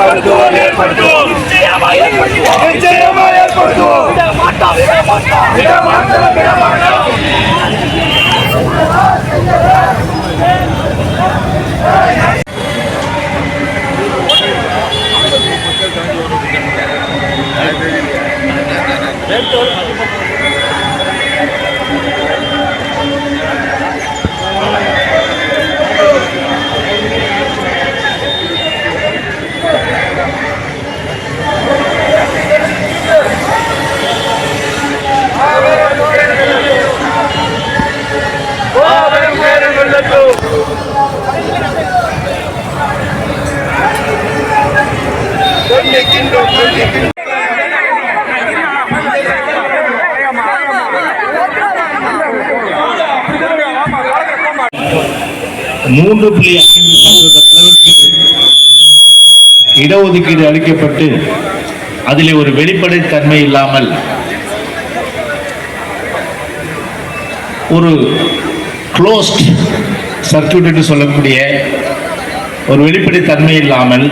ஏற்படுத்துவோம் ஏற்படுத்துவோம் நிச்சயமா ஏற்படுத்துவோம் நிச்சயமா ஏற்படுத்துவோம் விட மாட்டோம் விட மாட்டோம் விட மாட்டோம் விட மாட்டோம் மாபெரும் மூன்று புள்ளி ஐந்து சதவீத அளவிற்கு இடஒதுக்கீடு அளிக்கப்பட்டு அதிலே ஒரு வெளிப்படை தன்மை இல்லாமல் ஒரு க்ளோஸ்ட் சர்க்கியூட் என்று சொல்லக்கூடிய ஒரு வெளிப்படை தன்மை இல்லாமல்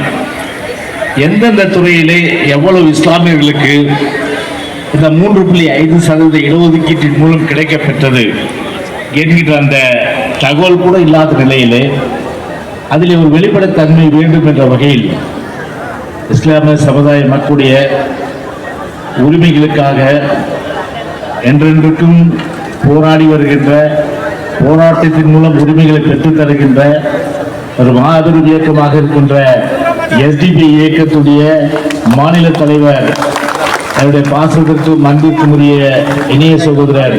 எந்தெந்த துறையிலே எவ்வளவு இஸ்லாமியர்களுக்கு இந்த மூன்று புள்ளி ஐந்து சதவீத இடஒதுக்கீட்டின் மூலம் கிடைக்கப்பெற்றது என்கின்ற அந்த தகவல் கூட இல்லாத நிலையிலே அதில் ஒரு வெளிப்படைத்தன்மை வேண்டும் என்ற வகையில் இஸ்லாமிய சமுதாய மக்களுடைய உரிமைகளுக்காக என்றென்றுக்கும் போராடி வருகின்ற போராட்டத்தின் மூலம் உரிமைகளை பெற்றுத் தருகின்ற ஒரு மாபெரும் இயக்கமாக இருக்கின்ற எஸ்டிபி இயக்கத்துடைய மாநில தலைவர் என்னுடைய பாசத்திற்கும் அன்பிற்கும் உரிய இணைய சகோதரர்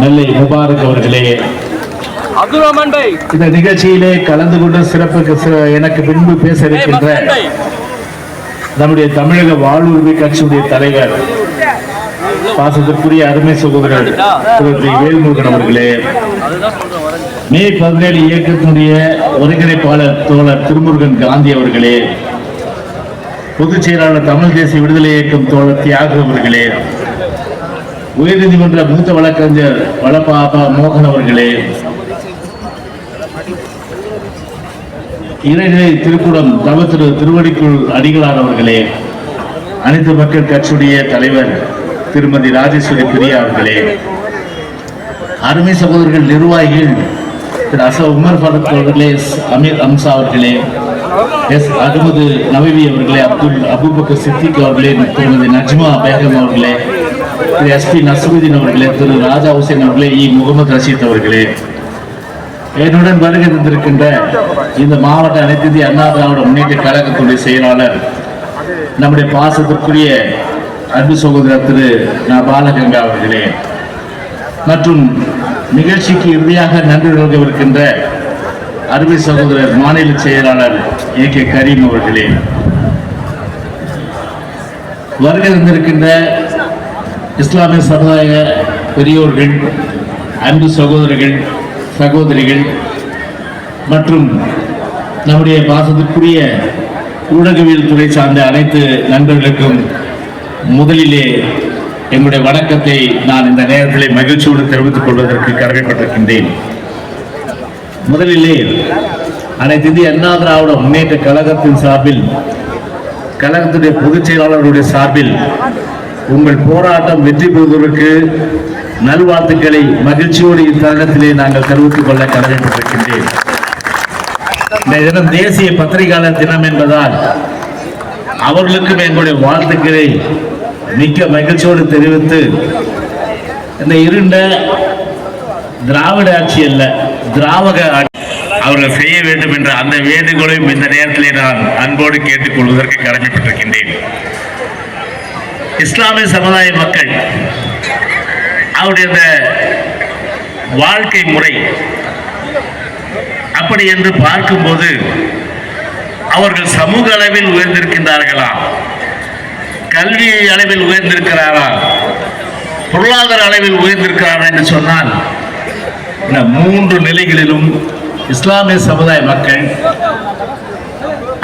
நெல்லை முபாரக் அவர்களே அப்துல் ரஹ்மான் பாய் இந்த நிகழ்ச்சியிலே கலந்து கொண்டு சிறப்புக்கு எனக்கு பின்பு பேச இருக்கின்ற நம்முடைய தமிழக வாழ்வுரிமை கட்சியுடைய தலைவர் பாசத்திற்குரிய அருமை சகோதரர். வேல்முருகன் அவர்களே. மே பதினேழு இயக்கத்தினுடைய ஒருங்கிணைப்பாளர் தோழர் திருமுருகன் காந்தி அவர்களே பொதுச் செயலாளர் தமிழ் தேசிய விடுதலை இயக்கம் தோழர் தியாகு அவர்களே உயர்நீதிமன்ற மூத்த வழக்கறிஞர் வளப்பாபா மோகன் அவர்களே இறைநிலை திருக்குடம் தவ திரு திருவடிக்குள் அடிகளானவர்களே அனைத்து மக்கள் கட்சியுடைய தலைவர் திருமதி ராஜேஸ்வரி பிரியா அவர்களே அருமை சகோதரர்கள் நிர்வாகிகள் திரு அச உமர் ஃபருக் அவர்களே அமீர் அம்சா அவர்களே எஸ் அகமது நவவி அவர்களே அப்துல் அபுபக்கர் சித்திக் அவர்களே திருமதி நஜ்மா பேகம் அவர்களே திரு எஸ்பி நசருதீன் அவர்களே திரு ராஜா ஹுசேன் அவர்களே இ முகமது ரஷீத் அவர்களே. என்னுடன் வருகை தந்திருக்கின்ற இந்த மாவட்ட அனைத்து இந்திய அண்ணா திராவிட முன்னேற்ற கழகத்துடைய செயலாளர் நம்முடைய பாசத்திற்குரிய அன்பு சகோதரர் திரு நான் பாலகங்கா அவர்களே மற்றும் நிகழ்ச்சிக்கு இறுதியாக நன்றி நல்கவிருக்கின்ற அருமை சகோதரர் மாநில செயலாளர் ஏ கே கரீம் அவர்களே வருகை தந்திருக்கின்ற இஸ்லாமிய சமுதாய பெரியோர்கள் அன்பு சகோதரர்கள் சகோதரிகள் மற்றும் நம்முடைய பாசத்திற்குரிய ஊடகவியல் துறை சார்ந்த அனைத்து நண்பர்களுக்கும் முதலிலே என்னுடைய வணக்கத்தை நான் இந்த நேரத்திலே மகிழ்ச்சியோடு தெரிவித்துக் கொள்வதற்கு கடமைப்பட்டிருக்கின்றேன் முதலிலே அனைத்து இந்திய அண்ணா திராவிட முன்னேற்ற கழகத்தின் சார்பில் கழகத்துடைய பொதுச் செயலாளருடைய சார்பில் உங்கள் போராட்டம் வெற்றி பெறுவதற்கு நல்வாழ்த்துக்களை மகிழ்ச்சியோடு இத்தருணத்திலே நாங்கள் தெரிவித்துக் கொள்ள கடமைப்பட்டிருக்கின்றேன் இன்றைய தினம் தேசிய பத்திரிகையாளர் தினம் என்பதால் அவர்களுக்கும் எங்களுடைய வாழ்த்துக்களை மிக்க மகிழ்ச்சியோடு தெரிவித்து இந்த இருண்ட திராவிட ஆட்சி அல்ல திராவக ஆட்சி. அவர்கள் செய்ய வேண்டும் என்ற அந்த வேண்டுகோளையும் இந்த நேரத்திலே நான் அன்போடு கேட்டுக்கொள்வதற்கு கடமைப்பட்டிருக்கின்றேன். இஸ்லாமிய சமுதாய மக்கள் அவருடைய வாழ்க்கை முறை அப்படி என்று பார்க்கும்போது அவர்கள் சமூக அளவில் உயர்ந்திருக்கின்றார்களா? கல்வி அளவில் உயர்ந்திருக்கிறாரா? பொருளாதார அளவில் உயர்ந்திருக்கிறாரா என்று சொன்னால் இந்த மூன்று நிலைகளிலும் இஸ்லாமிய சமுதாய மக்கள்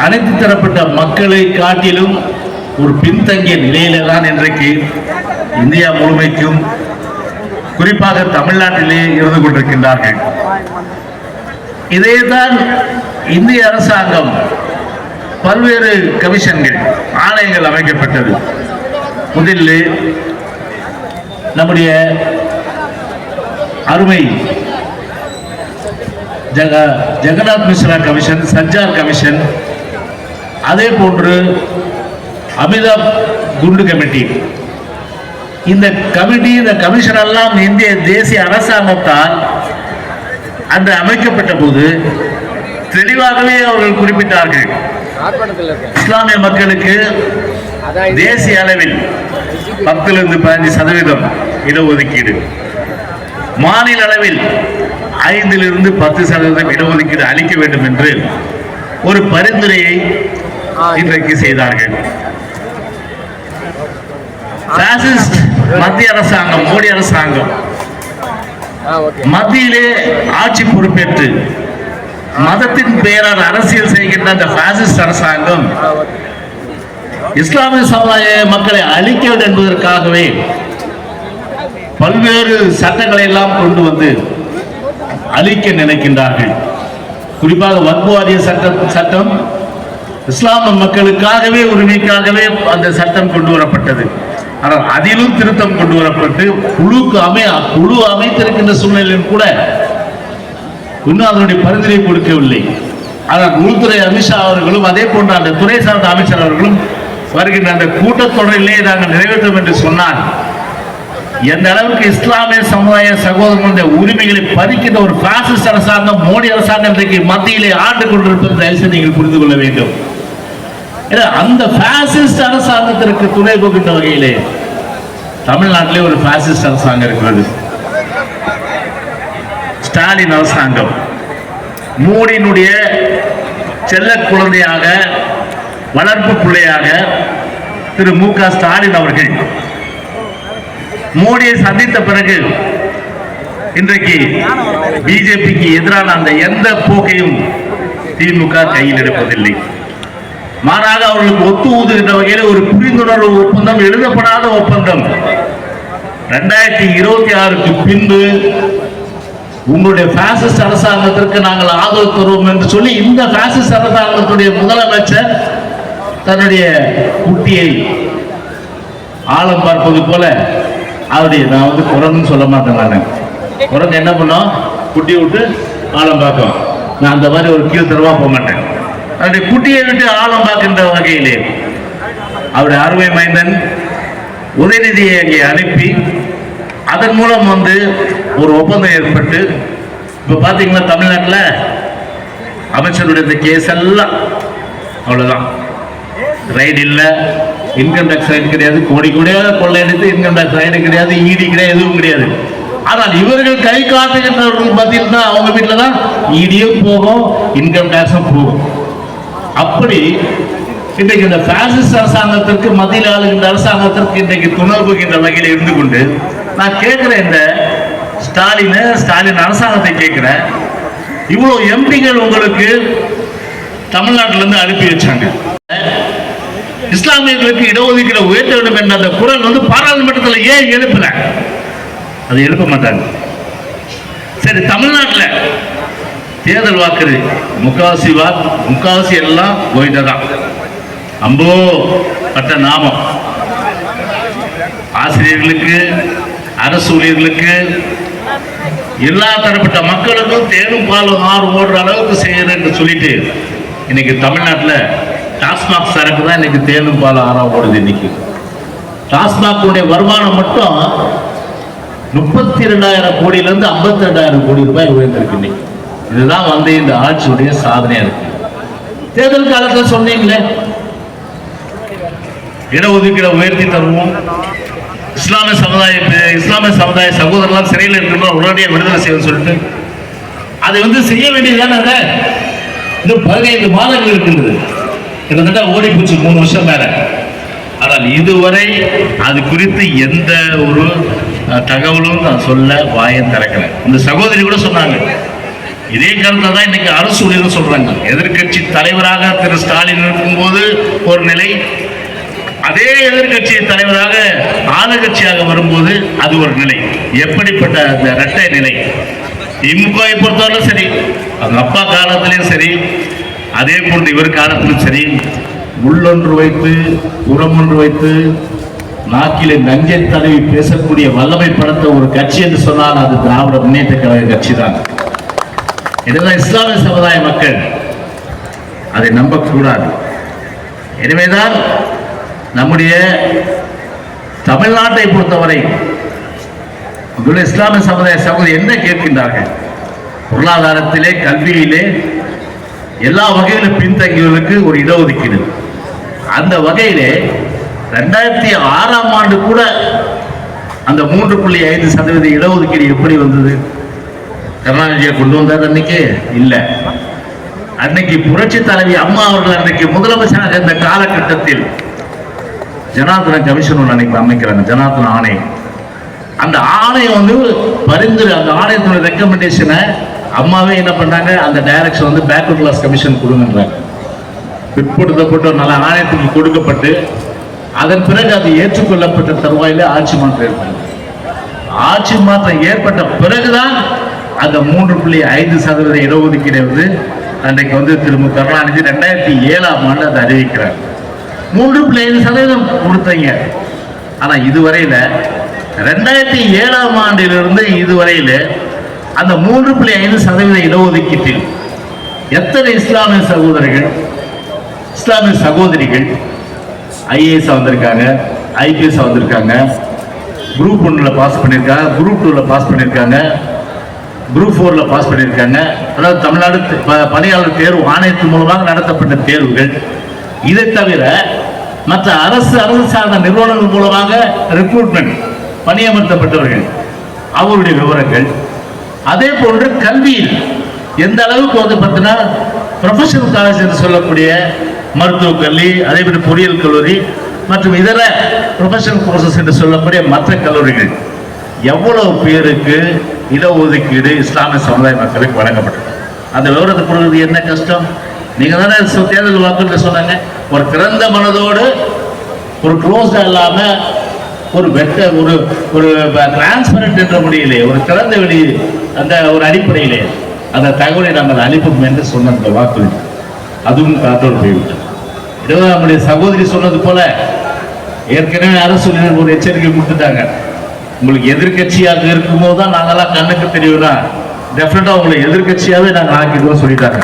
அனைத்து தரப்பட்ட மக்களை காட்டிலும் ஒரு பின்தங்கிய நிலையில தான் இன்றைக்கு இந்தியா முழுமைக்கும் குறிப்பாக தமிழ்நாட்டிலே இருந்து கொண்டிருக்கின்றார்கள். இதைத்தான் இந்திய அரசாங்கம் பல்வேறு கமிஷன்கள் ஆணையங்கள் அமைக்கப்பட்டது. முதலில் நம்முடைய அருமை ஜெக ஜெகநாத் மிஸ்ரா கமிஷன் சஞ்சார் கமிஷன் அதே போன்று அமிதாப் குண்டு கமிட்டி. இந்த கமிட்டி இந்த கமிஷன் எல்லாம் இந்திய தேசிய அரசாங்கத்தால் அன்று அமைக்கப்பட்ட போது தெளிவாகவே அவர்கள் குறிப்பிட்டார்கள். இஸ்லாமிய மக்களுக்கு தேசிய அளவில் பத்திலிருந்து பதினஞ்சு சதவீதம் இடஒதுக்கீடு. மாநில அளவில் ஐந்திலிருந்து பத்து சதவீதம் இடஒதுக்கீடு அளிக்க வேண்டும் என்று ஒரு பரிந்துரையை இன்றைக்கு செய்தார்கள். மத்திய அரசாங்கம் மோடி அரசாங்கம் மத்தியிலே ஆட்சி பொறுப்பேற்று மதத்தின் பெயரால் அரசியல் செய்கின்ற அந்த பாசிஸ்ட் அரசாங்கம் இஸ்லாமிய சமுதாய மக்களை அழிக்க வேண்டும் என்பதற்காகவே பல்வேறு சட்டங்களை எல்லாம் கொண்டு வந்து அழிக்க நினைக்கின்றார்கள். குறிப்பாக வக்பு வாரிய சட்டம் சட்டம் இஸ்லாமிய மக்களுக்காகவே உரிமைக்காகவே அந்த சட்டம் கொண்டு வரப்பட்டது. ஆனால் அதிலும் திருத்தம் கொண்டு வரப்பட்டு குழுக்கு அமை குழு அமைத்திருக்கின்ற சூழ்நிலையில் கூட இன்னும் அதனுடைய பரிந்துரை கொடுக்கவில்லை. ஆனால் உள்துறை அமித்ஷா அவர்களும் அதே போன்ற அந்த துறை சார்ந்த அமைச்சர் அவர்களும் வருகின்ற அந்த கூட்டத்தொடரிலே நாங்கள் நிறைவேற்றும் என்று சொன்னால் எந்த அளவுக்கு இஸ்லாமிய சமுதாய சகோதரர்களுடைய உரிமைகளை பறிக்கின்ற ஒரு பாசிஸ்ட் அரசாங்கம் மோடி அரசாங்கம் இன்றைக்கு மத்தியிலே ஆண்டு கொண்டிருப்பது தயவுசெய்து நீங்கள் புரிந்து கொள்ள வேண்டும். அந்த பாசிஸ்ட் அரசாங்கத்திற்கு துணை போகின்ற வகையிலே தமிழ்நாட்டிலே ஒரு பாசிஸ்ட் அரசாங்கம் இருக்கிறது. ஸ்டாலின் அரசாங்கம். மோடியினுடைய செல்ல குழந்தையாக வளர்ப்பு பிள்ளையாக திரு மு க ஸ்டாலின் அவர்கள் மோடியை சந்தித்த பிறகு இன்றைக்கு பிஜேபிக்கு எதிரான அந்த எந்த போக்கையும் திமுக கையில் எடுப்பதில்லை. மாறாக அவர்களுக்கு ஒத்து ஊதுகின்ற வகையில் ஒரு புரிந்துணர்வு ஒப்பந்தம் எழுதப்படாத ஒப்பந்தம். ரெண்டாயிரத்தி இருபத்தி ஆறுக்கு பின்பு உங்களுடைய பாசிஸ்ட் அரசாங்கத்திற்கு நாங்கள் ஆதரவு தருவோம் என்று சொல்லி இந்த பாசிஸ்ட் அரசாங்கத்துடைய முதலமைச்சர் தன்னுடைய குட்டியை ஆழம் பார்ப்பது போல அவருடைய நான் வந்து குரங்குன்னு சொல்ல மாட்டேன் நான். குரங்கு என்ன பண்ணோம்? குட்டி விட்டு ஆழம் பார்க்கும். நான் அந்த மாதிரி ஒரு கீழ் கீழ்த்தரவா போக மாட்டேன். அவருடைய குட்டியை விட்டு ஆழம் பார்க்கின்ற வகையிலே அவருடைய அருமை மைந்தன் உதயநிதியை அங்கே அனுப்பி அதன் மூலம் வந்து ஒரு ஒப்பந்தம் ஏற்பட்டு இப்போ பார்த்தீங்கன்னா தமிழ்நாட்டில் அமைச்சருடைய இந்த கேஸ் எல்லாம் அவ்வளோதான் ரைடு இல்லை இன்கம் டேக்ஸ் ரைடு கிடையாது கோடி கோடியாக கொள்ளையடித்து இன்கம் டேக்ஸ் ரைடு கிடையாது ஈடி கிடையாது எதுவும் கிடையாது. ஆனால் இவர்கள் கை காட்டுகின்றவர்கள் மத்தியில் தான் அவங்க வீட்டில் தான் ஈடியும் போகும் இன்கம் டேக்ஸும் போகும். அப்படி இன்றைக்கு இந்த பாசிஸ்ட் அரசாங்கத்திற்கு மத்தியில் ஆளுகின்ற அரசாங்கத்திற்கு இன்றைக்கு துணை போகின்ற வகையில் இருந்து கொண்டு நான் கேட்குற இந்த ஸ்டாலின் ஸ்டாலின் அரசாங்கத்தை கேட்கிறேன் இவ்வளவு எம்பிகள் உங்களுக்கு தமிழ்நாட்டில இருந்து அனுப்பி வச்சாங்க. இஸ்லாமியர்களுக்கு இடஒதுக்கீடு உயர்த்த வேண்டும் என்ற அந்த குரல் வந்து பாராளுமன்றத்தில் ஏன் எழுப்பல? அதை எழுப்ப மாட்டாங்க. சரி தமிழ்நாட்டில் தேர்தல் வாக்குறு முக்காவாசி வாக்கு முக்காவாசி எல்லாம் கோவிந்தா தான் அம்போ பட்ட நாமம். ஆசிரியர்களுக்கு அரசு ஊழியர்களுக்கு எல்லா தரப்பட்ட மக்களுக்கும் தேனும் பாலும் ஆறு ஓடுற அளவுக்கு செய்யறேன்னு சொல்லிட்டு இன்னைக்கு தமிழ்நாட்டில் டாஸ்மாக் சரக்கு தான் இன்னைக்கு தேனும் பாலும் ஆறா ஓடுது இன்னைக்கு. டாஸ்மாகுடைய வருமானம் மட்டும் முப்பத்தி ரெண்டாயிரம் கோடியிலேருந்து ஐம்பத்தி ரெண்டாயிரம் கோடி ரூபாய் உயர்ந்திருக்கு இன்னைக்கு. இதுதான் வந்து இந்த ஆட்சியுடைய சாதனையா இருக்கு. தேர்தல் காலத்தில் சொன்னீங்களே இடஒதுக்கீடு உயர்த்தி தருவோம். இஸ்லாமிய சமுதாய இஸ்லாமிய சமுதாய சகோதரர்லாம் சிறையில் இருக்கிறோம் உடனடியாக விடுதலை செய்யணும்னு சொல்லிட்டு அதை வந்து செய்ய வேண்டியதுதானே இன்னும் பதினைந்து மாதங்கள் இருக்கின்றது. கிட்டத்தட்ட ஓடி போச்சு மூணு வருஷம் மேல. ஆனால் இதுவரை அது குறித்து எந்த ஒரு தகவலும் நான் சொல்ல வாயம் திறக்கல. இந்த சகோதரி கூட சொன்னாங்க இதே கருத்தை தான் இன்னைக்கு அரசு ஊழியர்கள் சொல்றாங்க. எதிர்க்கட்சி தலைவராக திரு ஸ்டாலின் இருக்கும்போது ஒரு நிலை அதே எதிர்க்கட்சி தலைவராக ஆளுகட்சியாக வரும்போது அது ஒரு நிலை. எப்படிப்பட்ட அந்த இரட்டை நிலை? திமுகவை பொறுத்தவரையிலும் சரி அவங்க அப்பா காலத்திலையும் சரி அதே போன்று இவர் காலத்திலும் சரி உள்ளொன்று வைத்து புறமொன்று வைத்து நாக்கிலே நஞ்சை தடவி பேசக்கூடிய வல்லமை படுத்த ஒரு கட்சி என்று சொன்னால் அது திராவிட முன்னேற்ற கழக கட்சி தான் இதெல்லாம் இஸ்லாமிய சமுதாய மக்கள். அதை நம்பக்கூடாது. எனவேதான் நம்முடைய தமிழ்நாட்டை பொறுத்தவரை உங்களுடைய இஸ்லாமிய சமுதாய சகோதரி என்ன கேட்கின்றார்கள்? பொருளாதாரத்திலே கல்வியிலே எல்லா வகையிலும் பின்தங்கியவர்களுக்கு ஒரு இடஒதுக்கீடு. அந்த வகையிலே ரெண்டாயிரத்தி ஆறாம் ஆண்டு கூட அந்த மூன்று புள்ளி ஐந்து சதவீத இடஒதுக்கீடு எப்படி வந்தது? கருணாநிதியை கொண்டு வந்தார் அன்னைக்கு? இல்லை. அன்னைக்கு புரட்சி தலைவி அம்மா அவர்கள் அன்னைக்கு முதலமைச்சராக இந்த காலகட்டத்தில் ஜனார்தன கமிஷன் ஒன்று அன்னைக்கு அமைக்கிறாங்க ஜனார்தன ஆணையம் அந்த ஆணையம் வந்து பரிந்துரை அந்த ஆணையத்தோட ரெக்கமெண்டேஷனை அம்மாவே என்ன பண்ணாங்க? அந்த டைரக்ஷன் வந்து பேக்வர்ட் கிளாஸ் கமிஷன் கொடுங்கன்றாங்க. பிற்படுத்தப்பட்ட ஒரு நல்ல ஆணையத்துக்கு கொடுக்கப்பட்டு அதன் பிறகு அது ஏற்றுக்கொள்ளப்பட்ட தருவாயில ஆட்சி மாற்றம் ஏற்பட்டது. ஆட்சி மாற்றம் ஏற்பட்ட பிறகுதான் அந்த மூன்று புள்ளி ஐந்து சதவீத இடஒதுக்கீடை வந்து அன்றைக்கு வந்து திரு மு. கருணாநிதி ரெண்டாயிரத்தி ஏழாம் ஆண்டு அதை அறிவிக்கிறார். மூன்று புள்ளி ஐந்து சதவீதம் கொடுத்தீங்க. ஆனா இதுவரையில ரெண்டாயிரத்தி ஏழாம் ஆண்டிலிருந்து இதுவரையில அந்த மூன்று புள்ளி ஐந்து சதவீத இடஒதுக்கீட்டில் எத்தனை இஸ்லாமிய சகோதரர்கள் இஸ்லாமிய சகோதரிகள் ஐஏஎஸ் வந்திருக்காங்க ஐபிஎஸ் வந்திருக்காங்க குரூப் ஒன்றில் பாஸ் பண்ணியிருக்காங்க குரூப் டூவில் பாஸ் பண்ணியிருக்காங்க குரூப் ஃபோரில் பாஸ் பண்ணியிருக்காங்க. அதாவது தமிழ்நாடு ப- பணியாளர் தேர்வு ஆணையத்தின் மூலமாக நடத்தப்பட்ட தேர்வுகள். இதை தவிர மற்ற அரசு அரசு சார்ந்த நிறுவனங்கள் மூலமாக ரெக்ரூட்மெண்ட் பணியமர்த்தப்பட்டவர்கள் அவருடைய விவரங்கள். அதே போன்று கல்வியில் எந்த அளவுக்கு வந்து பார்த்தீங்கன்னா ப்ரொஃபஷனல் காலேஜ் என்று சொல்லக்கூடிய மருத்துவக் கல்வி அதே பொறியியல் கல்லூரி மற்றும் இதர ப்ரொஃபஷனல் கோர்சஸ் என்று சொல்லக்கூடிய மற்ற கல்லூரிகள். எவ்வளவு பேருக்கு இடஒதுக்கீடு இஸ்லாமிய சமுதாய மக்களுக்கு வழங்கப்பட்டது. அந்த விவரத்தை கொடுக்குறது என்ன கஷ்டம்? நீங்கள் தானே தேர்தல் வாக்குன்னு சொன்னாங்க. ஒரு திறந்த மனதோடு ஒரு க்ளோஸ்டாக இல்லாமல் ஒரு வெட்ட ஒரு ஒரு டிரான்ஸ்பரண்ட் என்ற முடியலையே ஒரு திறந்த வெளி அந்த ஒரு அடிப்படையிலே அந்த தகவலை நாங்கள் அனுப்பும் என்று சொன்ன அந்த வாக்குறுதி. அதுவும் காற்றோடு போய்விட்டது. இதுவும் நம்முடைய சகோதரி சொன்னது போல ஏற்கனவே அரசு ஒரு எச்சரிக்கை கொடுத்துட்டாங்க. உங்களுக்கு எதிர்க்கட்சியாக இருக்கும்போது தான் நாங்கெல்லாம் கண்ணுக்கு தெரியும்னா டெஃபினட்டா உங்களை எதிர்க்கட்சியாவே நாங்கள் ஆக்கிடுவோம் சொல்லிட்டாங்க.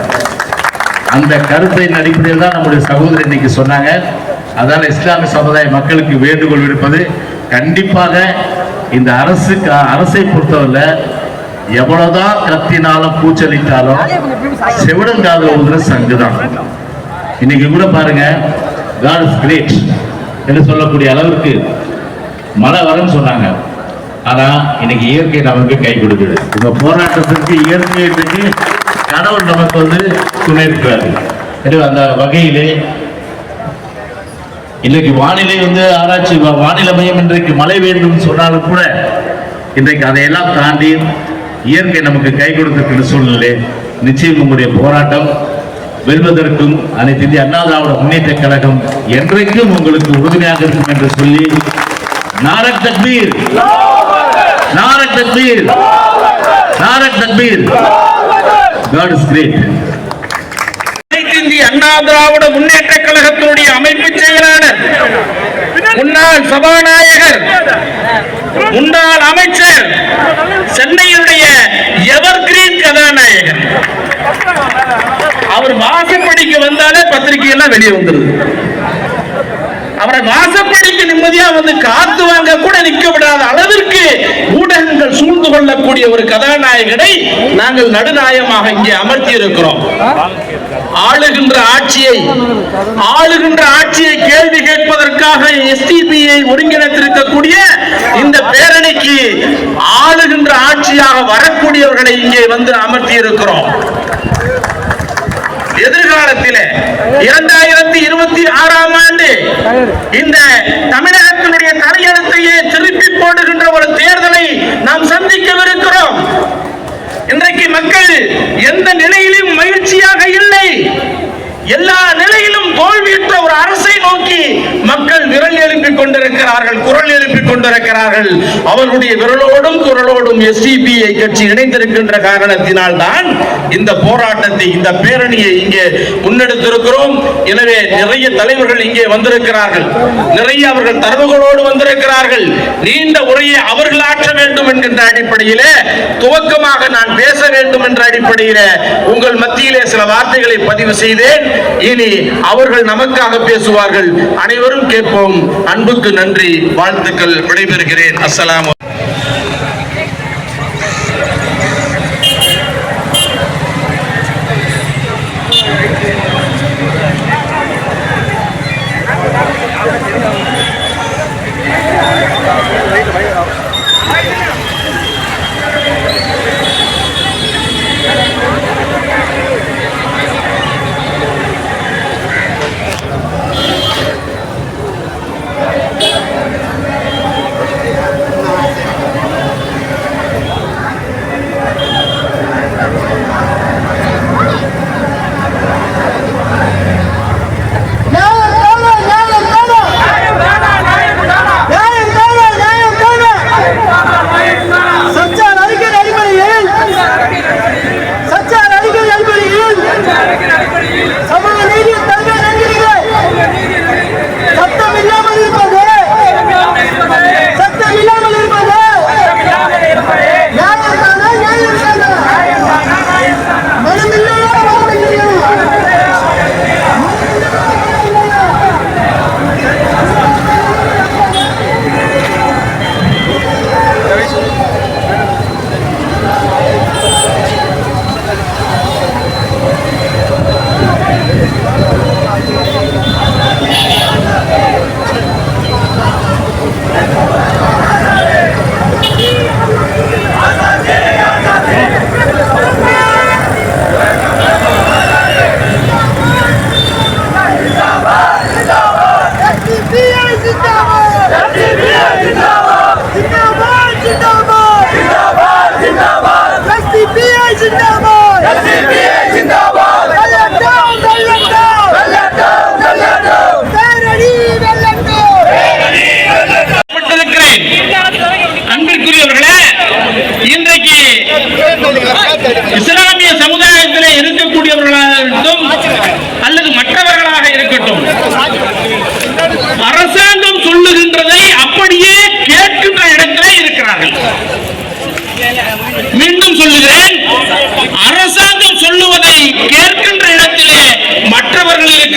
அந்த கருத்தை அடிப்படையில் தான் நம்முடைய சகோதரி இன்னைக்கு சொன்னாங்க. அதனால இஸ்லாமிய சமுதாய மக்களுக்கு வேண்டுகோள் விடுப்பது. கண்டிப்பாக இந்த அரசு அரசை பொறுத்தவரை எவ்வளவுதான் கத்தினாலும் கூச்சலிட்டாலும் செவிடங்காதல ஊதுற சங்கு தான் இன்னைக்கு கூட பாருங்க காட் இஸ் கிரேட் என்று சொல்லக்கூடிய அளவிற்கு மழை வரும்னு சொன்னாங்க. ஆனா இன்னைக்கு இயற்கை நமக்கு கை கொடுக்குது. இந்த போராட்டத்திற்கு இயற்கை இன்றைக்கு கடவுள் நமக்கு வந்து துணை இருக்கிறாரு எனவே அந்த வகையிலே இன்னைக்கு வானிலை வந்து ஆராய்ச்சி வானிலை மையம் இன்றைக்கு மழை வேண்டும் சொன்னாலும் கூட இன்றைக்கு அதையெல்லாம் தாண்டி இயற்கை நமக்கு கை கொடுத்திருக்கிற சூழ்நிலை நிச்சயம் உங்களுடைய போராட்டம் வெல்வதற்கும் அனைத்து இந்திய அண்ணா திராவிட முன்னேற்ற கழகம் என்றைக்கும் உங்களுக்கு உறுதுணையாக இருக்கும் என்று சொல்லி நாரக் தக்பீர். நாரக் தக்பீர். நாரக் தக்பீர். காட் இஸ் கிரேட் இந்திய அண்ணா திராவிட முன்னேற்ற கழகத்தினுடைய அமைப்பு செயலாளர் முன்னாள் சபாநாயகர் முன்னாள் அமைச்சர் சென்னையுடைய எவர்கிரீன் கதாநாயகர் அவர் வாசப்படிக்கு வந்தாலே பத்திரிகை எல்லாம் வெளியே வந்துருது. அவரை வாசப்படிக்கு நிம்மதியா வந்து காத்து வாங்க கூட நிக்க விடாத அளவிற்கு ஊடகங்கள் சூழ்ந்து கொள்ளக்கூடிய ஒரு கதாநாயகனை நாங்கள் நடுநாயகமாக இங்கே அமர்த்தி இருக்கிறோம் ஆளுகின்ற ஆட்சியை ஆளுகின்ற ஆட்சியை கேள்வி கேட்பதற்காக எஸ்டிபியை ஒருங்கிணைத்திருக்கக்கூடிய இந்த பேரணிக்கு ஆளுகின்ற ஆட்சியாக வரக்கூடியவர்களை இங்கே வந்து அமர்த்தி இருக்கிறோம் எதிர்காலத்திலே இருபத்தி ஆறாம் ஆண்டு இந்த தமிழகத்தினுடைய தலையெழுத்தையே திருப்பி போடுகின்ற ஒரு தேர்தலை நாம் சந்திக்கவிருக்கிறோம். இன்றைக்கு மக்கள் எந்த நிலையிலும் மகிழ்ச்சியாக இல்லை. எல்லா நிலையிலும் தோல்வியுற்ற ஒரு அரசை நோக்கி மக்கள் விரல் எழுப்பிக் கொண்டிருக்கிறார்கள் குரல் எழுப்பிக் கொண்டிருக்கிறார்கள். அவர்களுடைய விரலோடும் குரலோடும் எஸ்டிபிஐ கட்சி இணைந்திருக்கின்ற காரணத்தினால் தான் இந்த போராட்டத்தை இந்த பேரணியை இங்கே முன்னெடுத்திருக்கிறோம். எனவே நிறைய தலைவர்கள் இங்கே வந்திருக்கிறார்கள். நிறைய அவர்கள் தரவுகளோடு வந்திருக்கிறார்கள். நீண்ட உரையை அவர்கள் ஆற்ற வேண்டும் என்கின்ற அடிப்படையிலே துவக்கமாக நான் பேச வேண்டும் என்ற அடிப்படையிலே உங்கள் மத்தியிலே சில வார்த்தைகளை பதிவு செய்தேன். இனி அவர்கள் நமக்காக பேசுவார்கள். அனைவரும் கேட்போம். அன்புக்கு நன்றி. வாழ்த்துக்கள் விடைபெறுகிறேன். அஸ்லாம்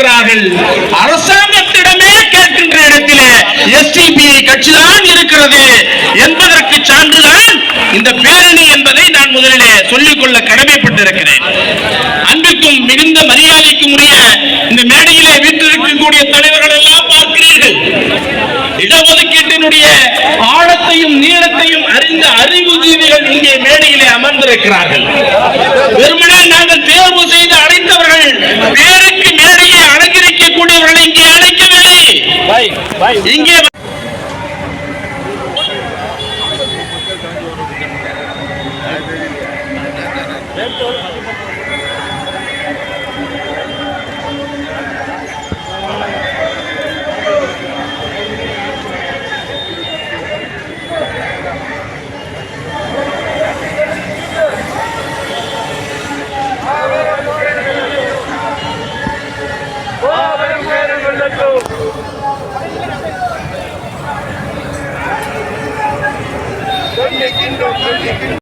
மற்றவர்கள் இருக்கிறார்கள். அரசாங்கத்திடமே கேட்கின்ற இடத்திலே எஸ்டிபிஐ கட்சிதான் இருக்கிறது என்பதற்கு சான்றுதான் இந்த பேரணி என்பதை நான் முதலிலே சொல்லிக்கொள்ள கடமைப்பட்டிருக்கிறேன். அன்புக்கும் மிகுந்த மரியாதைக்கும் உரிய இந்த மேடையிலே வீட்டிருக்கக்கூடிய தலைவர்கள் எல்லாம் பார்க்கிறீர்கள். இடஒதுக்கீட்டினுடைய ஆழத்தையும் நீளத்தையும் அறிந்த அறிவுஜீவிகள் இங்கே மேடையிலே அமர்ந்திருக்கிறார்கள். வெறுமனே நாங்கள் தேர்வு செய்து அழைத்தவர்கள் பேருக்கு மேடையை அலங்கரிக்கக்கூடியவர்களை இங்கே அழைக்கவில்லை இங்கே